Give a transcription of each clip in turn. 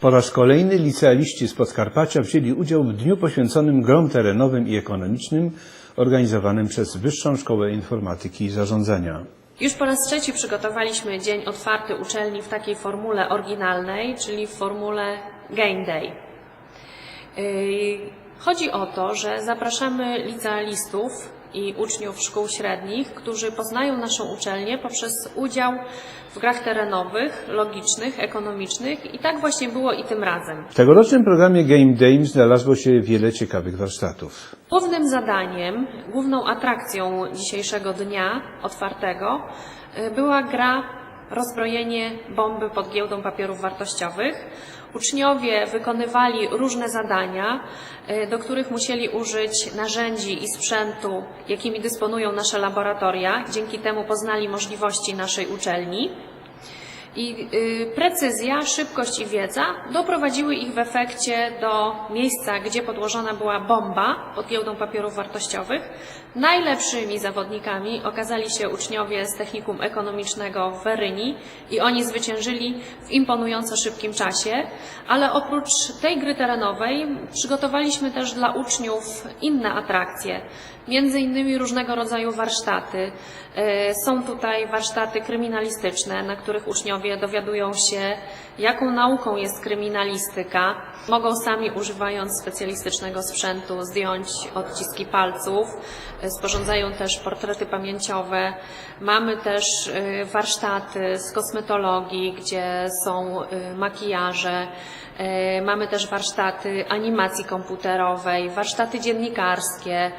Po raz kolejny licealiści z Podkarpacia wzięli udział w dniu poświęconym grom terenowym i ekonomicznym organizowanym przez Wyższą Szkołę Informatyki i Zarządzania. Już po raz trzeci przygotowaliśmy dzień otwarty uczelni w takiej formule oryginalnej, czyli w formule Game Day. Yy, Chodzi o to, że zapraszamy licealistów i uczniów szkół średnich, którzy poznają naszą uczelnię poprzez udział w grach terenowych, logicznych, ekonomicznych i tak właśnie było i tym razem. W tegorocznym programie Game Day znalazło się wiele ciekawych warsztatów. Głównym zadaniem, główną atrakcją dzisiejszego dnia otwartego y, była gra Rozbrojenie bomby pod giełdą papierów wartościowych. Uczniowie wykonywali różne zadania, y, do których musieli użyć narzędzi i sprzętu, jakimi dysponują nasze laboratoria. Dzięki temu poznali możliwości naszej uczelni. I y, precyzja, szybkość i wiedza doprowadziły ich w efekcie do miejsca, gdzie podłożona była bomba pod giełdą papierów wartościowych. Najlepszymi zawodnikami okazali się uczniowie z technikum ekonomicznego w Weryni i oni zwyciężyli w imponująco szybkim czasie. Ale oprócz tej gry terenowej przygotowaliśmy też dla uczniów inne atrakcje, między innymi różnego rodzaju warsztaty. E, Są tutaj warsztaty kryminalistyczne, na których uczniowie dowiadują się, jaką nauką jest kryminalistyka. Mogą sami, używając specjalistycznego sprzętu, zdjąć odciski palców. Sporządzają też portrety pamięciowe. Mamy też e, warsztaty z kosmetologii, gdzie są e, makijaże. E, Mamy też warsztaty animacji komputerowej, warsztaty dziennikarskie,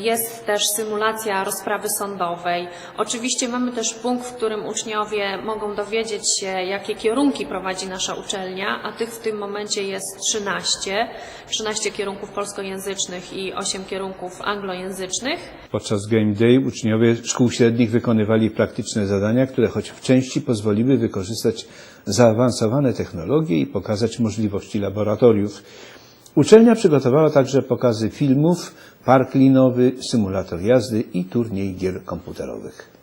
jest też symulacja rozprawy sądowej. Oczywiście mamy też punkt, w którym uczniowie mogą dowiedzieć się, jakie kierunki prowadzi nasza uczelnia, a tych w tym momencie jest 13. 13 kierunków polskojęzycznych i 8 kierunków anglojęzycznych. Podczas Game Day uczniowie szkół średnich wykonywali praktyczne zadania, które choć w części pozwoliły wykorzystać zaawansowane technologie i pokazać możliwości laboratoriów. Uczelnia przygotowała także pokazy filmów, park linowy, symulator jazdy i turniej gier komputerowych.